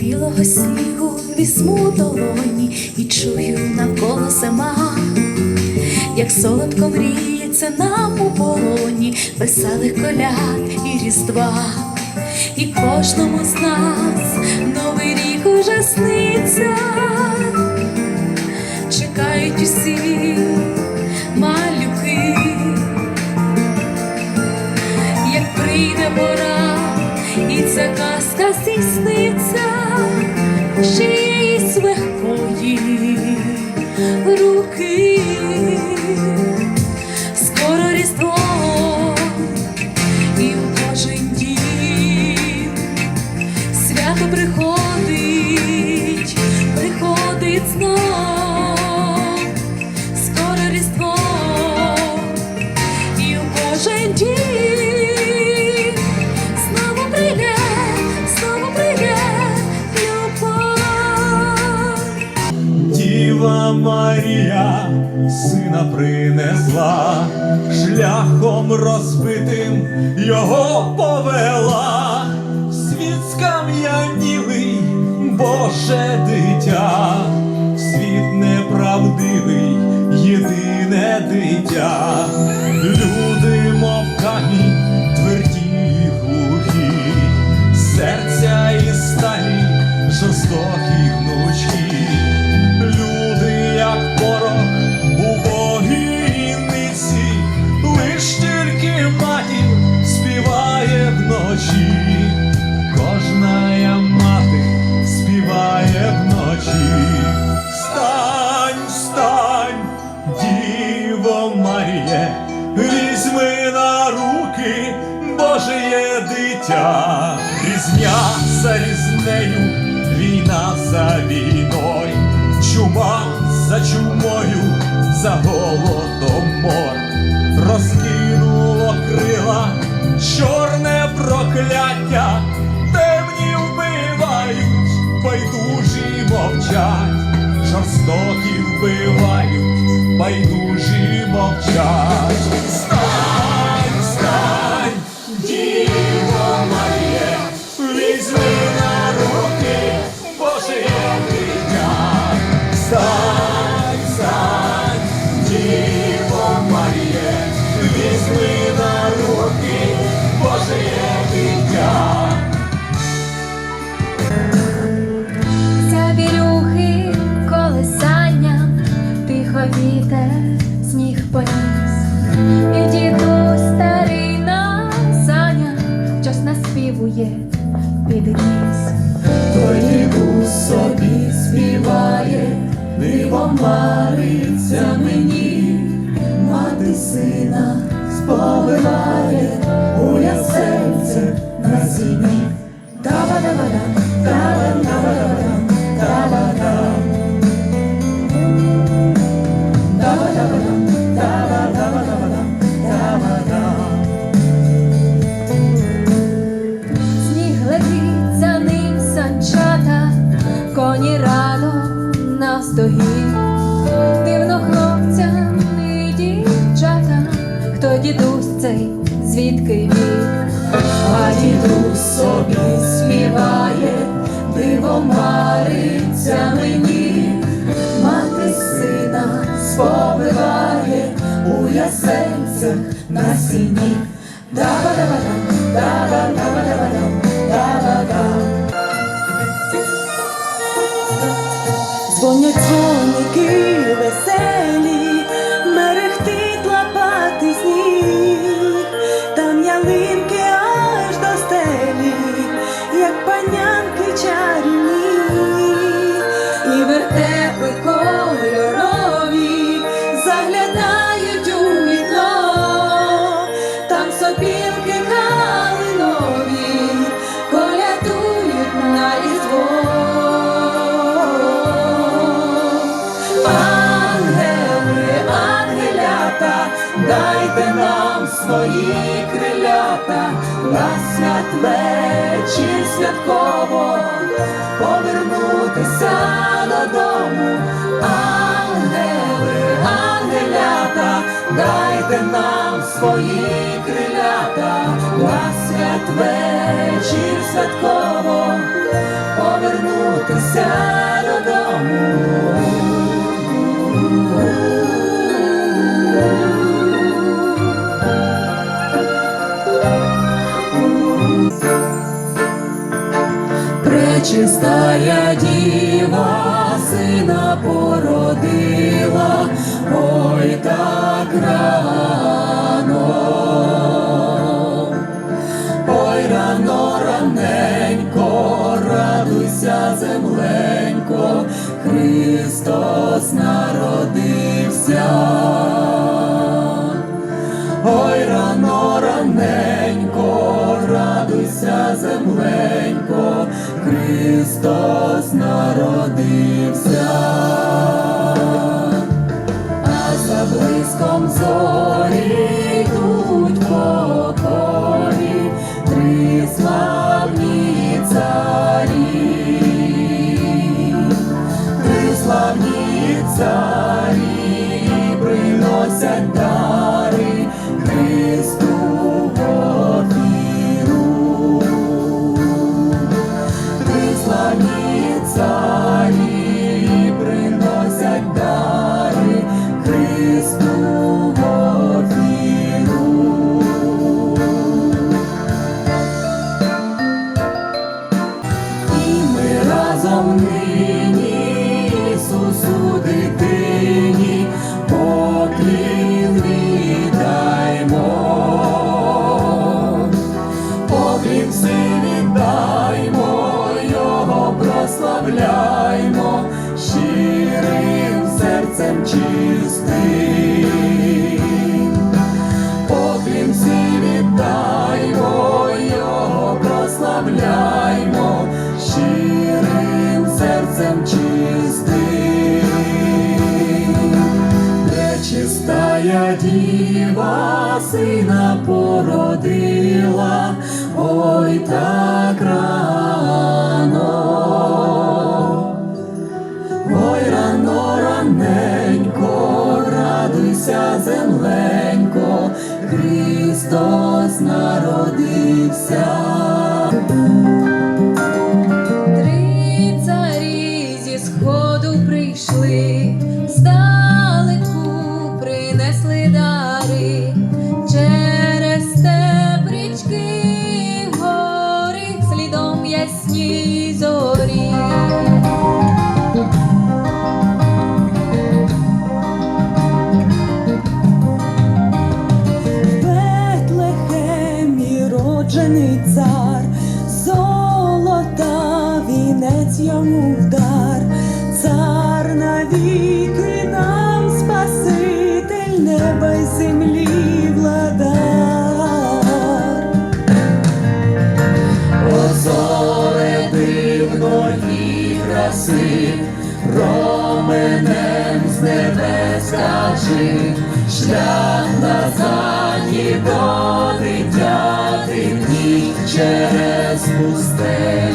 Білого снігу візьму долоні і чую навколо зима, як солодко мріється нам у полоні веселих коляд і різдва, і кожному з нас новий рік уже сниться, чекають усі Марія сина принесла, шляхом розбитим його повела, світ скам'янілий, Боже дитя, світ неправдивий, єдине дитя, люди, мов мовчать, жорстокі вбивають, байдужі мовчать. Навздогін. Дивно хлопцям і дівчатам, хто дідусь цей, звідки він. А дідусь собі співає, диво мариться мені, мати сина сповиває у ясенцях на сіні. Даба-даба-дам, даба-даба-даба-дам, Jesus. на святвечір святково повернутися додому, ангели, ангелята, дайте нам свої крилята, на святвечір святково повернутися. пречистая діва сина породила, ой так рада. царі приносять. чистий, поклінці вітаймо, його прославляймо, щирим серцем чистим, Пречистая діва, сина породила, ой та. Раненько, радуйся, земленько, Христос народився. народжений цар, золота вінець йому вдар, цар навіки нам спаситель неба й землі владар. О зоре дивної краси, променем з небес скажи, шлях на захід через пустель.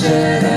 Angela.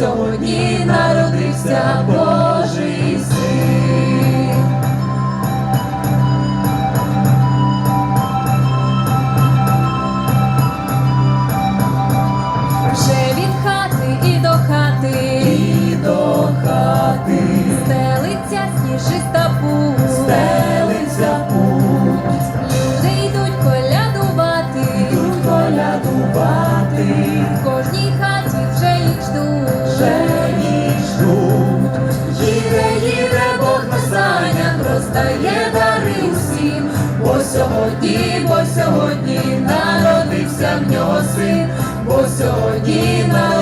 сьогодні народився Божий син. Вже від хати і до хати, і до хати стелиться сніжиста. сьогодні, бо сьогодні народився в нього син, бо сьогодні народився.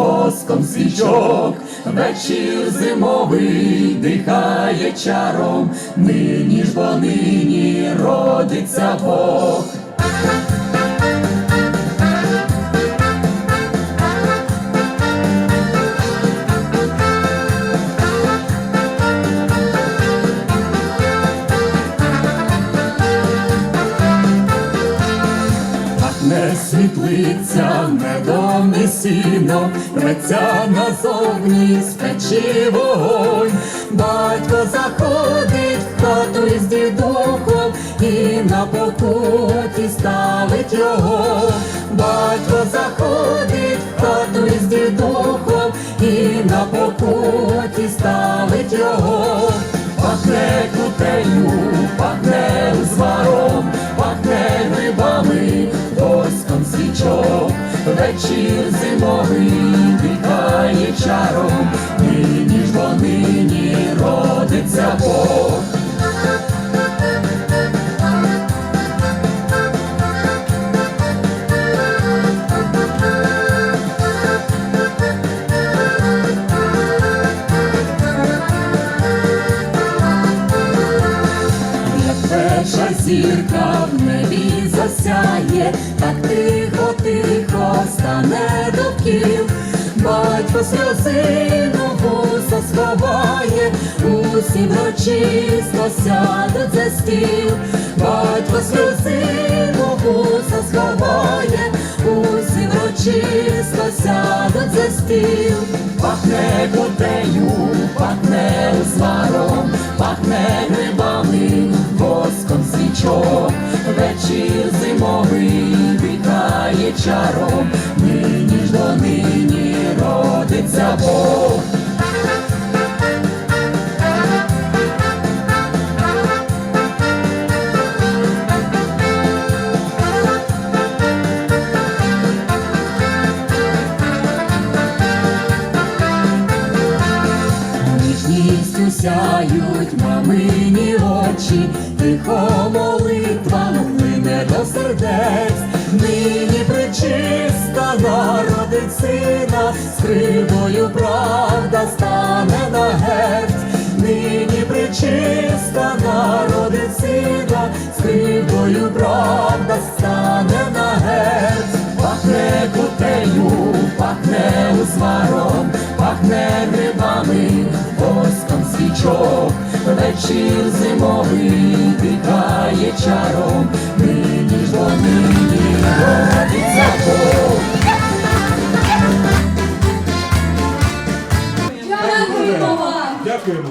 Воском свічок, вечір зимовий дихає чаром, нині ж бо нині родиться Бог. Медом і сіно, рветься назовні з печі вогонь. Батько заходить в хату із дідухом і на покуті ставить його. Батько заходить в хату із дідухом і на покуті ставить його. Пахне кутею, пахне вечір зимовий вітає чаром, нині ж бо нині родиться Бог. Врочисто сядуть за стіл. Батько сльозину вуса сховає, усі врочисто сядуть за стіл. Пахне кутею, пахне узваром, пахне грибами, воском свічок, вечір зимовий вітає чаром, вечір зимовий дихає чаром, нині ж до нині родиться Бог. Дякуємо вам! дякуємо.